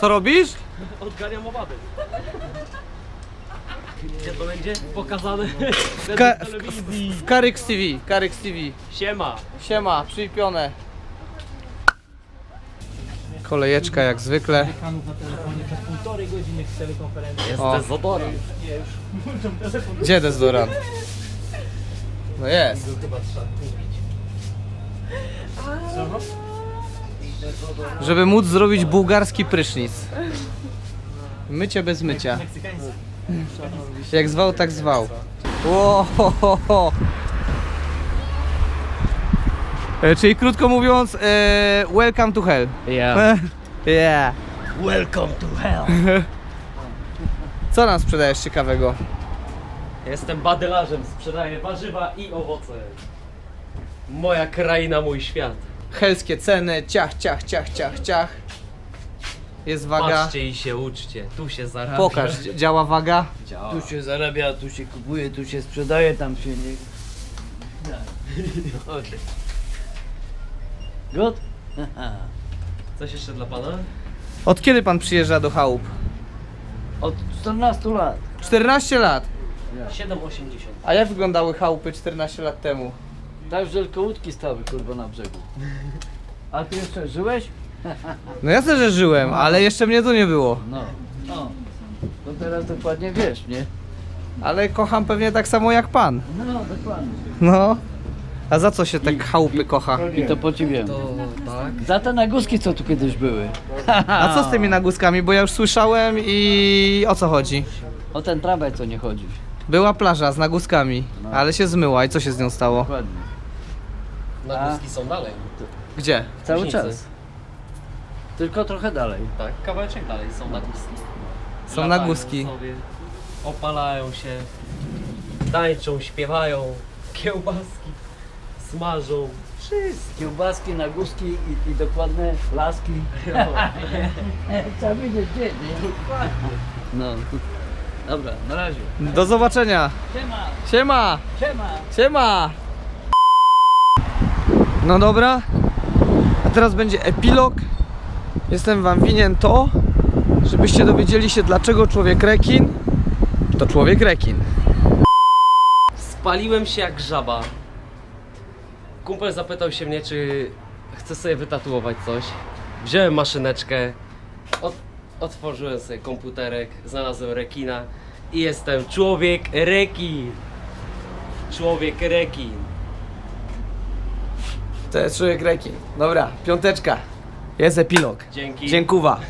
Co robisz? Odganiam owady. Gdzie to będzie pokazane? W, ka- w, w Karyx TV, Karyx TV. Siema. Siema, przypione. Kolejeczka jak zwykle. Na telefonie przez półtorej godziny w telekonferencji. Jest O. dezodorant. Gdzie dezodorant? No jest. Żeby móc zrobić bułgarski prysznic. Mycie bez mycia. Jak zwał, tak zwał. Łohohoho. E, Czyli krótko mówiąc, e, welcome to hell. Yeah. yeah. Welcome to hell. Co nam sprzedajesz ciekawego? Jestem badylarzem, sprzedaję warzywa i owoce. Moja kraina, mój świat. Helskie ceny, ciach, ciach, ciach, ciach, ciach. Jest waga. Patrzcie i się uczcie, tu się zarabia. Pokaż, działa waga. Działa. Tu się zarabia, tu się kupuje, tu się sprzedaje, tam się nie... Good? Coś jeszcze dla pana? Od kiedy pan przyjeżdża do chałup? Od 14 lat. 14 lat. 7,80. A jak wyglądały chałupy 14 lat temu? Tak żelko łódki stały kurwa na brzegu. A ty jeszcze żyłeś? No jasne, że żyłem, ale jeszcze mnie tu nie było. No. No. To teraz dokładnie wiesz, nie? Ale kocham pewnie tak samo jak pan. No, dokładnie. No. A za co się tak chałupy kocha? I to podziwiam. To tak. Za te nagłoski, co tu kiedyś były. A co z tymi nagłoskami? Bo ja już słyszałem i o co chodzi? O ten tramwaj, co nie chodzi. Była plaża z nagłoskami, No. ale się zmyła i co się z nią stało? Dokładnie. Nagłoski są dalej. Gdzie? Cały Różnicy. czas. Tylko trochę dalej. Tak, kawałeczek dalej są nagłoski. Są Latają nagłoski. sobie, opalają się, tańczą, śpiewają, kiełbaski smażą. Wszystko. Kiełbaski, nagłoski i, i dokładne laski. Gdzie, nie? No. Dobra, na razie. Do zobaczenia. Siema, Siema! siema. Siema! No dobra. A teraz będzie epilog. Jestem wam winien to, żebyście dowiedzieli się dlaczego człowiek rekin to człowiek rekin. Spaliłem się jak żaba. Kumpel zapytał się mnie, czy chcę sobie wytatuować coś. Wziąłem maszyneczkę, ot otworzyłem sobie komputerek, znalazłem rekina i jestem człowiek rekin. Człowiek rekin. To jest człowiek rekin. Dobra, piąteczka. Jest epilog. Dzięki. Dziękuwa.